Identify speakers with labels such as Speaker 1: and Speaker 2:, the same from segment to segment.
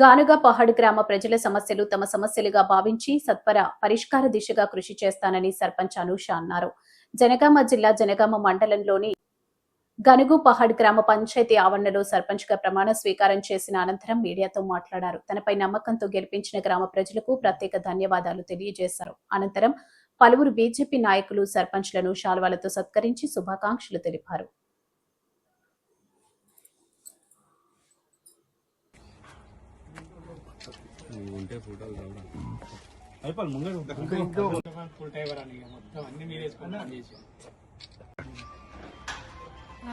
Speaker 1: గానుగా పహాడ్ గ్రామ ప్రజల సమస్యలు తమ సమస్యలుగా భావించి సత్వర పరిష్కార దిశగా కృషి చేస్తానని సర్పంచ్ అనూష అన్నారు. జనగామ జిల్లా జనగామ మండలంలోని గనుగు పహాడ్ గ్రామ పంచాయతీ ఆవరణలో సర్పంచ్గా ప్రమాణ స్వీకారం చేసిన అనంతరం మీడియాతో మాట్లాడారు. తనపై నమ్మకంతో గెలిపించిన గ్రామ ప్రజలకు ప్రత్యేక ధన్యవాదాలు తెలియజేశారు. అనంతరం పలువురు బీజేపీ నాయకులు సర్పంచ్లను శాల్వాలతో సత్కరించి శుభాకాంక్షలు తెలిపారు.
Speaker 2: ఉంటే ఫోటోలు రావడం
Speaker 3: అయిపోయి ముంగడు ఫుల్ డ్రైవర్ అని మొత్తం అన్ని చేసి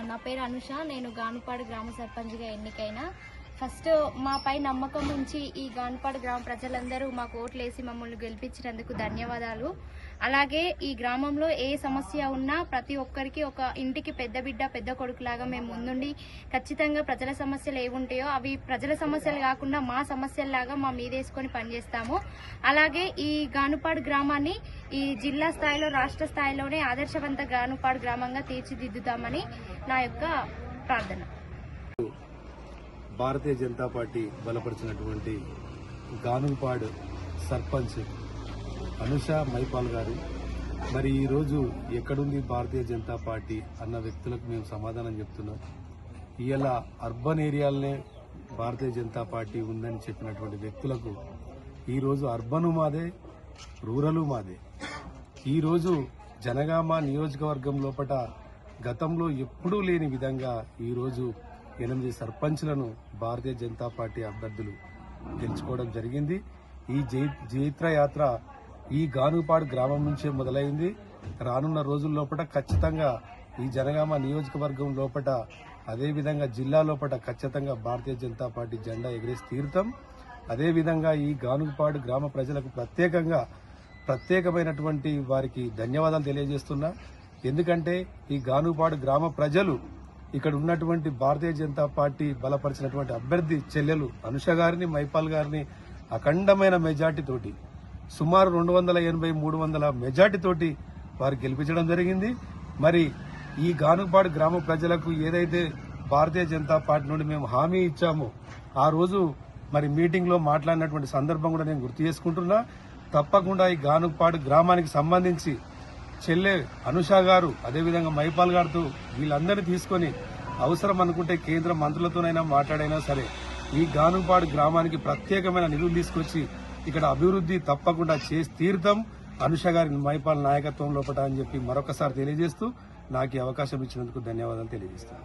Speaker 4: నా పేరు అనుష నేను గానుపాడు గ్రామ సర్పంచ్గా ఎన్నికైన. ఫస్ట్ మాపై నమ్మకం ఉంచి ఈ గానుపాడు గ్రామ ప్రజలందరూ మాకు ఓట్లేసి మమ్మల్ని గెలిపించినందుకు ధన్యవాదాలు. అలాగే ఈ గ్రామంలో ఏ సమస్య ఉన్నా ప్రతి ఒక్కరికి ఒక ఇంటికి పెద్ద బిడ్డ పెద్ద కొడుకులాగా మేము ముందుండి ఖచ్చితంగా ప్రజల సమస్యలు ఏముంటాయో అవి ప్రజల సమస్యలు కాకుండా మా సమస్యల్లాగా మా మీదేసుకొని పనిచేస్తాము. అలాగే ఈ గానుపాడు గ్రామాన్ని ఈ జిల్లా స్థాయిలో రాష్ట్ర స్థాయిలోనే ఆదర్శవంత గానుపాడు గ్రామంగా తీర్చిదిద్దుతామని నా యొక్క ప్రార్థన.
Speaker 2: భారతీయ జనతా పార్టీ బలపరిచినటువంటి గానుపాడు సర్పంచ్ అనుష మైపాల్ గారు. మరి ఈరోజు ఎక్కడుంది భారతీయ జనతా పార్టీ అన్న వ్యక్తులకు మేము సమాధానం చెప్తున్నాం. ఇవాళ అర్బన్ ఏరియాలనే భారతీయ జనతా పార్టీ ఉందని చెప్పినటువంటి వ్యక్తులకు ఈరోజు అర్బను మాదే రూరలు మాదే. ఈరోజు జనగామ నియోజకవర్గం లోపట గతంలో ఎప్పుడూ లేని విధంగా ఈరోజు ఎనిమిది సర్పంచ్లను భారతీయ జనతా పార్టీ అభ్యర్థులు గెలుచుకోవడం జరిగింది. ఈ జై జైత్ర యాత్ర ఈ గానుపాడు గ్రామం నుంచే మొదలైంది. రానున్న రోజుల లోపల ఖచ్చితంగా ఈ జనగామ నియోజకవర్గం లోపట అదేవిధంగా జిల్లా లోపల ఖచ్చితంగా భారతీయ జనతా పార్టీ జెండా ఎగిరేసి తీరుతాం. అదేవిధంగా ఈ గానుపాడు గ్రామ ప్రజలకు ప్రత్యేకంగా ప్రత్యేకమైనటువంటి వారికి ధన్యవాదాలు తెలియజేస్తున్నా. ఎందుకంటే ఈ గానుపాడు గ్రామ ప్రజలు ఇక్కడ ఉన్నటువంటి భారతీయ జనతా పార్టీ బలపరిచినటువంటి అభ్యర్థి చెల్లెలు అనుష గారిని మైపాల్ గారిని అఖండమైన మెజార్టీ తోటి సుమారు రెండు వందల ఎనభై మూడు వందల మెజార్టీ తోటి వారు గెలిపించడం జరిగింది. మరి ఈ గానుపాడు గ్రామ ప్రజలకు ఏదైతే భారతీయ జనతా పార్టీ నుండి మేము హామీ ఇచ్చామో ఆ రోజు మరి మీటింగ్లో మాట్లాడినటువంటి సందర్భం కూడా నేను గుర్తు చేసుకుంటున్నా. తప్పకుండా ఈ గానుపాడు గ్రామానికి సంబంధించి చెల్లె అనుష గారు అదేవిధంగా మైపాల్ గారితో వీళ్ళందరినీ తీసుకొని అవసరం అనుకుంటే కేంద్ర మంత్రులతోనైనా మాట్లాడైనా సరే ఈ గానుపాడు గ్రామానికి ప్రత్యేకమైన నిధులు తీసుకొచ్చి ఇక్కడ అభివృద్ధి తప్పకుండా చేసి తీర్థం అనుష గారి మైపాల్ నాయకత్వం లోపట అని చెప్పి మరొకసారి తెలియజేస్తూ నాకు ఈ అవకాశం ఇచ్చినందుకు ధన్యవాదాలు తెలియజేస్తాను